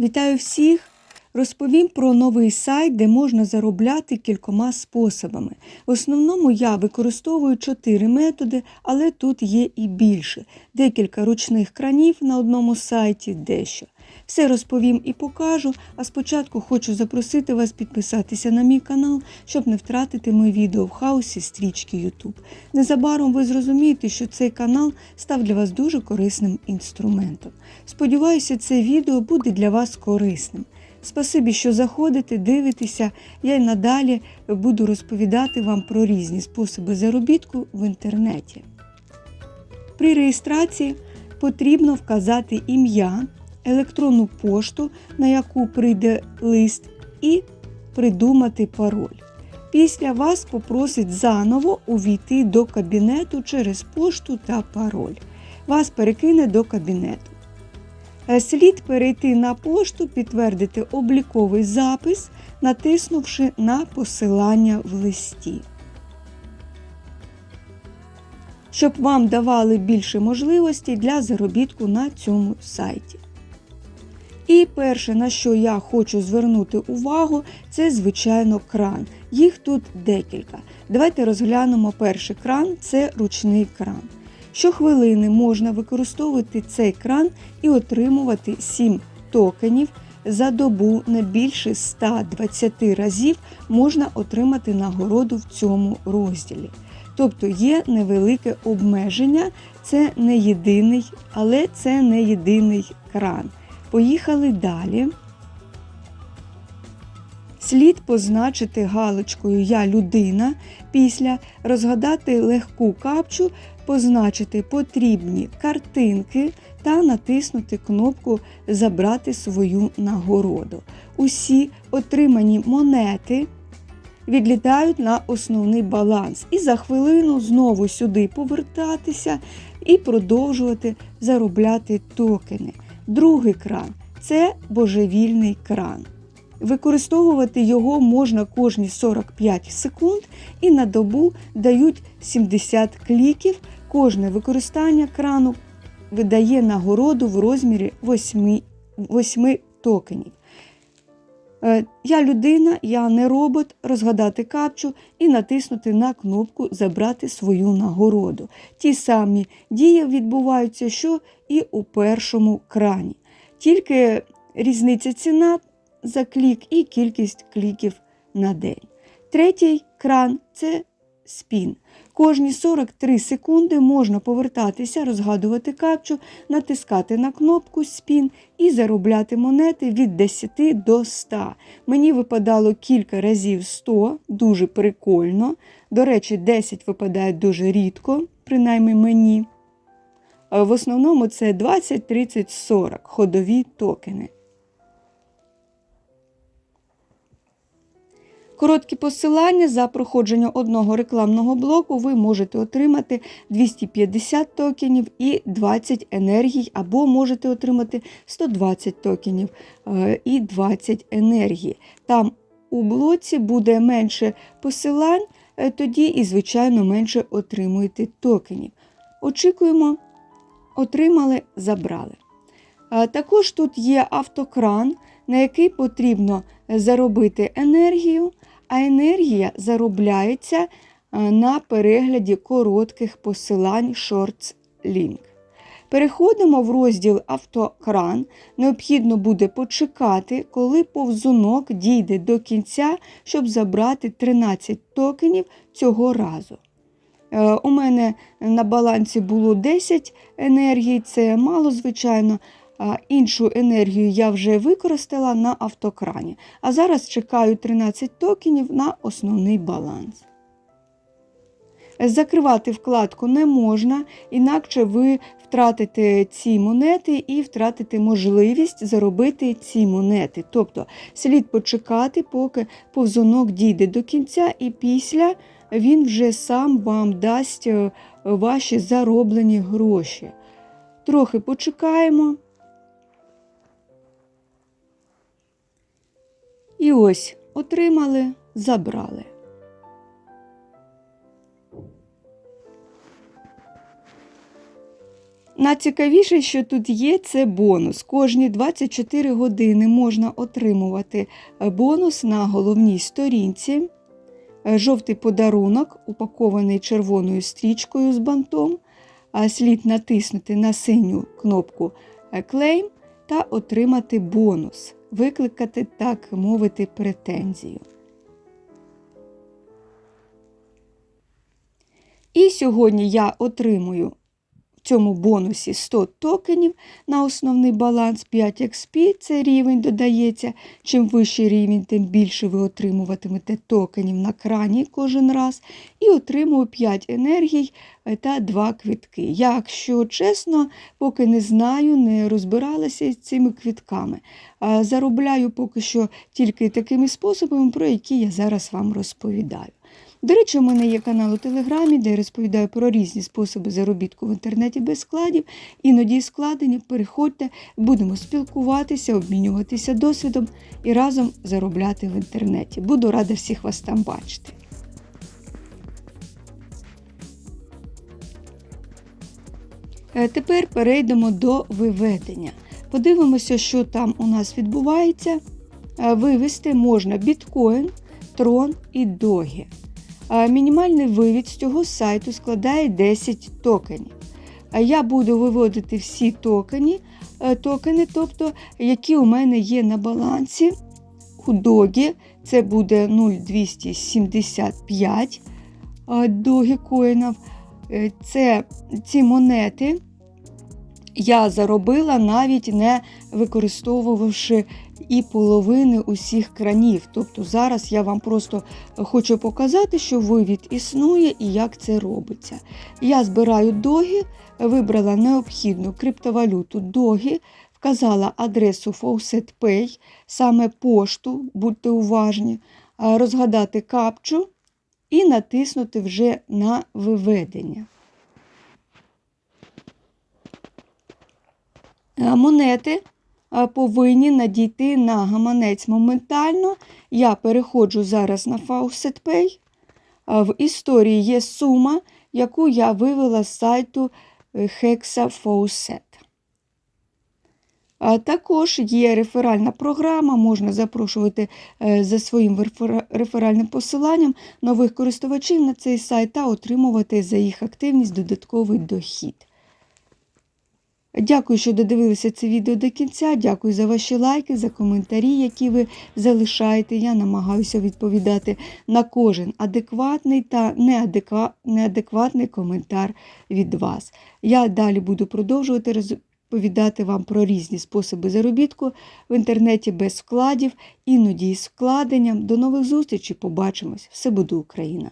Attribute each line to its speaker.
Speaker 1: Вітаю всіх! Розповім про новий сайт, де можна заробляти кількома способами. В основному я використовую чотири методи, але тут є і більше. Декілька ручних кранів на одному сайті, дещо. Все розповім і покажу, а спочатку хочу запросити вас підписатися на мій канал, щоб не втратити мої відео в хаосі стрічки YouTube. Незабаром ви зрозумієте, що цей канал став для вас дуже корисним інструментом. Сподіваюся, це відео буде для вас корисним. Спасибі, що заходите, дивитеся. Я й надалі буду розповідати вам про різні способи заробітку в інтернеті. При реєстрації потрібно вказати ім'я, електронну пошту, на яку прийде лист, і придумати пароль. Після вас попросить заново увійти до кабінету через пошту та пароль. Вас перекине до кабінету. Е, Слід перейти на пошту, підтвердити обліковий запис, натиснувши на посилання в листі. Щоб вам давали більше можливостей для заробітку на цьому сайті. І перше, на що я хочу звернути увагу, це, звичайно, кран. Їх тут декілька. Давайте розглянемо перший кран це ручний кран. Щохвилини можна використовувати цей кран і отримувати 7 токенів. За добу не більше 120 разів можна отримати нагороду в цьому розділі. Тобто є невелике обмеження, це не єдиний, але це не єдиний кран. Поїхали далі. Слід позначити галочкою Я людина. Після розгадати легку капчу, позначити потрібні картинки та натиснути кнопку Забрати свою нагороду. Усі отримані монети відлітають на основний баланс. І за хвилину знову сюди повертатися і продовжувати заробляти токени. Другий кран це божевільний кран. Використовувати його можна кожні 45 секунд і на добу дають 70 кліків. Кожне використання крану видає нагороду в розмірі 8, 8 токенів. Е, Я людина, я не робот, розгадати капчу і натиснути на кнопку Забрати свою нагороду. Ті самі дії відбуваються, що і у першому крані. Тільки різниця ціна за клік і кількість кліків на день. Третій кран це спін. Кожні 43 секунди можна повертатися, розгадувати капчу, натискати на кнопку спін і заробляти монети від 10 до 100. Мені випадало кілька разів 100, дуже прикольно. До речі, 10 випадає дуже рідко, принаймні мені. В основному це 20, 30, 40 ходові токени. Короткі посилання за проходження одного рекламного блоку ви можете отримати 250 токенів і 20 енергій, або можете отримати 120 токенів е, і 20 енергії. Там у блоці буде менше посилань, е, тоді і, звичайно, менше отримуєте токенів. Очікуємо, отримали, забрали. Е, Також тут є автокран, на який потрібно заробити енергію, а енергія заробляється е, на перегляді коротких посилань Shorts Link. Переходимо в розділ Автокран. Необхідно буде почекати, коли повзунок дійде до кінця, щоб забрати 13 токенів цього разу. Е, У мене на балансі було 10 енергій, це мало, звичайно. Іншу енергію я вже використала на автокрані. А зараз чекаю 13 токенів на основний баланс. Закривати вкладку не можна, інакше ви втратите ці монети і втратите можливість заробити ці монети. Тобто слід почекати, поки повзунок дійде до кінця, і після він вже сам вам дасть е, ваші зароблені гроші. Трохи почекаємо. І ось отримали, забрали. Найцікавіше, що тут є, це бонус. Кожні 24 години можна отримувати бонус на головній сторінці. Е, Жовтий подарунок, упакований червоною стрічкою з бантом. Слід натиснути на синю кнопку Claim та отримати бонус, викликати, так мовити, претензію. І сьогодні я отримую в цьому бонусі 100 токенів на основний баланс 5 XP, це рівень додається. Чим вищий рівень, тим більше ви отримуватимете токенів на крані кожен раз. І отримую 5 енергій е, та 2 квітки. Якщо чесно, поки не знаю, не розбиралася з цими квітками. Заробляю поки що тільки такими способами, про які я зараз вам розповідаю. До речі, у мене є канал у Телеграмі, де я розповідаю про різні способи заробітку в інтернеті без складів. Іноді складені. Переходьте, будемо спілкуватися, обмінюватися досвідом і разом заробляти в інтернеті. Буду рада всіх вас там бачити. Е, Тепер перейдемо до виведення. Подивимося, що там у нас відбувається. Е, Вивести можна біткоін, трон і догі. Мінімальний вивід з цього сайту складає 10 токенів. Я буду виводити всі токені, е, токени, тобто, які у мене є на балансі. У догі це буде 0,275 догі коїнів. Е, Це ці монети я заробила навіть не використовувавши і половини усіх кранів. Тобто зараз я вам просто хочу показати, що вивід існує і як це робиться. Я збираю догі, вибрала необхідну криптовалюту догі, вказала адресу Faucet Pay, саме пошту, будьте уважні, розгадати капчу і натиснути вже на виведення. Монети е, повинні надійти на гаманець моментально. Я переходжу зараз на Faucet Pay. Е, В історії є сума, яку я вивела з сайту Hexa Faucet. Також є реферальна програма, можна запрошувати е, за своїм реферальним посиланням нових користувачів на цей сайт та отримувати за їх активність додатковий дохід. Дякую, що додивилися це відео до кінця. Дякую за ваші лайки, за коментарі, які ви залишаєте. Я намагаюся відповідати на кожен адекватний та неадекватний коментар від вас. Я далі буду продовжувати розповідати вам про різні способи заробітку в інтернеті без вкладів, іноді із вкладенням. До нових зустрічей, побачимось! Все буде Україна!